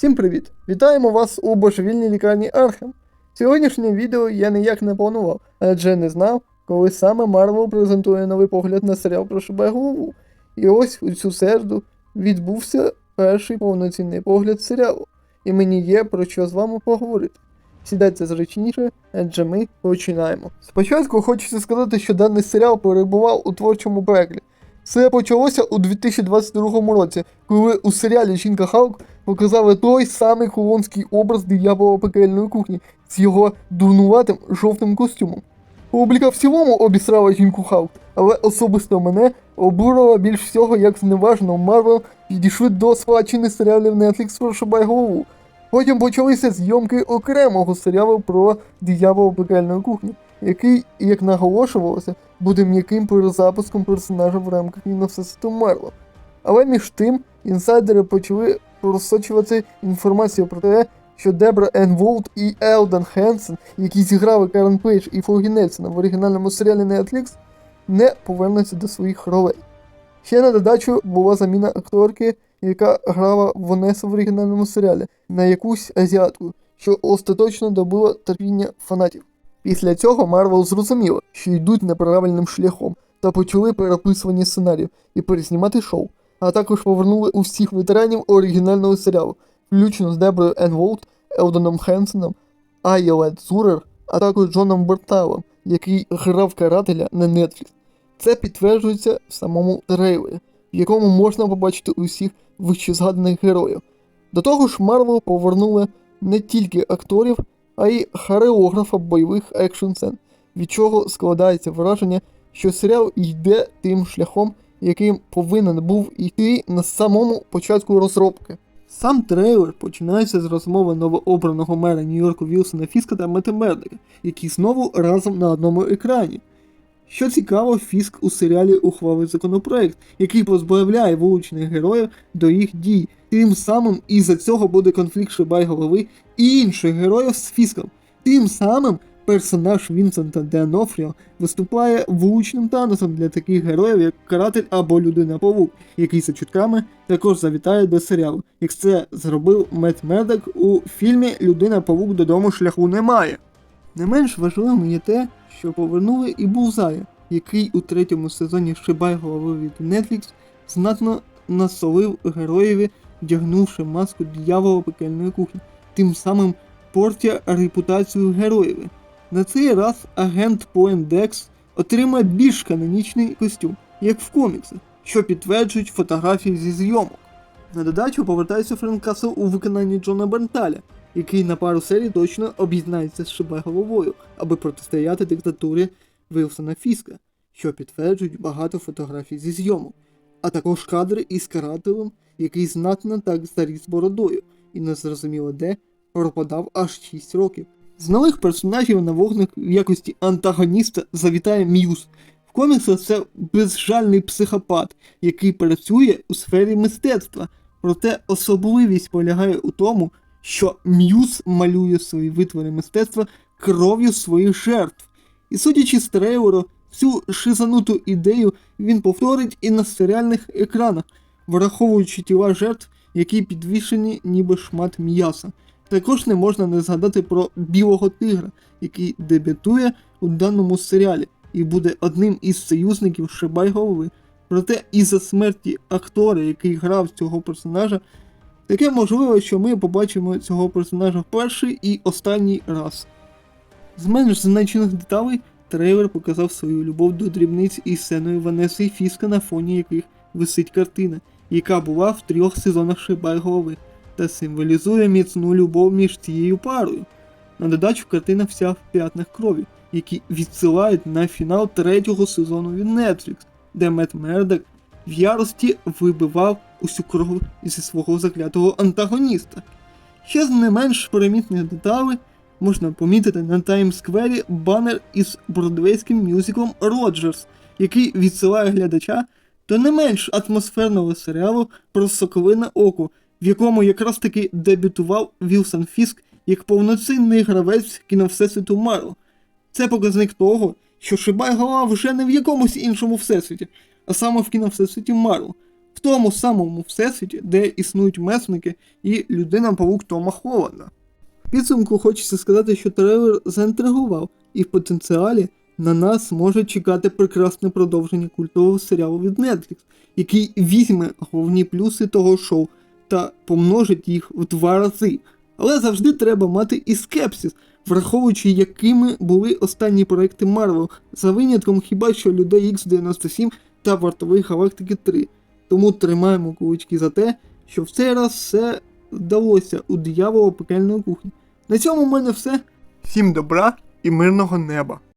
Всім привіт! Вітаємо вас у божевільній лікарні Архем. Сьогоднішнє відео я ніяк не планував, адже не знав, коли саме Марвел презентує новий погляд на серіал про голову. І ось у цю середу відбувся перший повноцінний погляд серіалу, і мені є про що з вами поговорити. Сідайте зручніше, адже ми починаємо. Спочатку хочеться сказати, що даний серіал перебував у творчому перегляді. Все почалося у 2022 році, коли у серіалі Жінка Халк показали той самий колонський образ диявола пекельної кухні з його дурнуватим жовтим костюмом. Публіка в цілому обісрала жінку Халк, але особисто мене обурила більш всього, як зневажно Марвел підійшли до сплачених серіалів Netflix про голову. Потім почалися зйомки окремого серіалу про диявола пекельної кухні, який, як наголошувалося, буде м'яким перезапуском персонажа в рамках Всесвіту Марвел. Але між тим інсайдери почали просочувати інформацію про те, що Дебра Енн Волт і Елден Хенсен, які зіграли Карен Пейдж і Фогі Нельсона в оригінальному серіалі Netflix, не повернуться до своїх ролей. Ще на додачу була заміна акторки, яка грала Вонесу в оригінальному серіалі, на якусь азіатку, що остаточно добило терпіння фанатів. Після цього Марвел зрозуміло, що йдуть неправильним шляхом, та почали переписування сценаріїв і перезнімати шоу, а також повернули усіх ветеранів оригінального серіалу, включно з Деброю Енн Волт, Елдоном Хенсеном, Айолет Зурер, а також Джоном Берталом, який грав карателя на Netflix. Це підтверджується в самому трейлері, в якому можна побачити усіх вищезгаданих героїв. До того ж, Марвел повернули не тільки акторів, а й хореографа бойових екшн сцен, від чого складається враження, що серіал йде тим шляхом, яким повинен був йти на самому початку розробки. Сам трейлер починається з розмови новообраного мера Нью-Йорку Вілсона Фіска та Мети які знову разом на одному екрані. Що цікаво, Фіск у серіалі ухвалив законопроект, який позбавляє вуличних героїв до їх дій. Тим самим із-за цього буде конфлікт Шибай голови і інших героїв з Фіском. Тим самим персонаж Вінсента Деонофріо виступає вуличним таносом для таких героїв, як Каратель або Людина Павук, який за чутками також завітає до серіалу, як це зробив Мет Мердок у фільмі Людина Павук додому шляху немає. Не менш важливим є те, що повернули і Булзая, який у третьому сезоні Шибай голови від Netflix знатно насолив героєві, вдягнувши маску диявола пекельної кухні, тим самим портя репутацію героєві. На цей раз агент Poindexter отримає більш канонічний костюм, як в коміксах, що підтверджують фотографії зі зйомок. На додачу повертається Френк Касл у виконанні Джона Бенталя, який на пару серій точно об'єднається з Шибай головою, аби протистояти диктатурі Вилсона Фіска, що підтверджують багато фотографій зі зйомок, а також кадри із карателем, який знатно так заріс бородою і незрозуміло де пропадав аж 6 років. З нових персонажів на вогник в якості антагоніста завітає М'юз. В коміксах це безжальний психопат, який працює у сфері мистецтва. Проте особливість полягає у тому, що М'юз малює свої витвори мистецтва кров'ю своїх жертв. І судячи з трейлеру, цю шизануту ідею він повторить і на серіальних екранах, враховуючи тіла жертв, які підвішені ніби шмат м'яса. Також не можна не згадати про білого тигра, який дебютує у даному серіалі і буде одним із союзників Шибай голови. Проте із-за смерті актора, який грав цього персонажа, таке можливо, що ми побачимо цього персонажа в перший і останній раз. З менш значених деталей трейлер показав свою любов до дрібниць із сценою Ванеси Фіска, на фоні яких висить картина, яка була в трьох сезонах Шибай голови, та символізує міцну любов між цією парою. На додачу картина вся в п'ятнах крові, які відсилають на фінал третього сезону від Netflix, де Мет Мердок в ярості вибивав усю кров зі свого заклятого антагоніста. Ще з не менш примітних деталей можна помітити на Таймсквері банер із бродвейським мюзиклом Роджерс, який відсилає глядача до не менш атмосферного серіалу про соковине око, в якому якраз таки дебютував Вілсон Фіск як повноцінний гравець кіновсесвіту Марвел. Це показник того, що Шибай голова вже не в якомусь іншому всесвіті, а саме в кіновсесвіті Марвел. В тому самому всесвіті, де існують месники і людина-павук Тома Холланда. Підсумку хочеться сказати, що трейлер заінтригував, і в потенціалі на нас може чекати прекрасне продовження культового серіалу від Netflix, який візьме головні плюси того шоу та помножить їх в два рази. Але завжди треба мати і скепсис, враховуючи, якими були останні проекти Марвел, за винятком хіба що людей X97 та Вартової Галактики 3. Тому тримаємо кулички за те, що в цей раз все вдалося у диявола пекельної кухні. На цьому в мене все. Всім добра і мирного неба!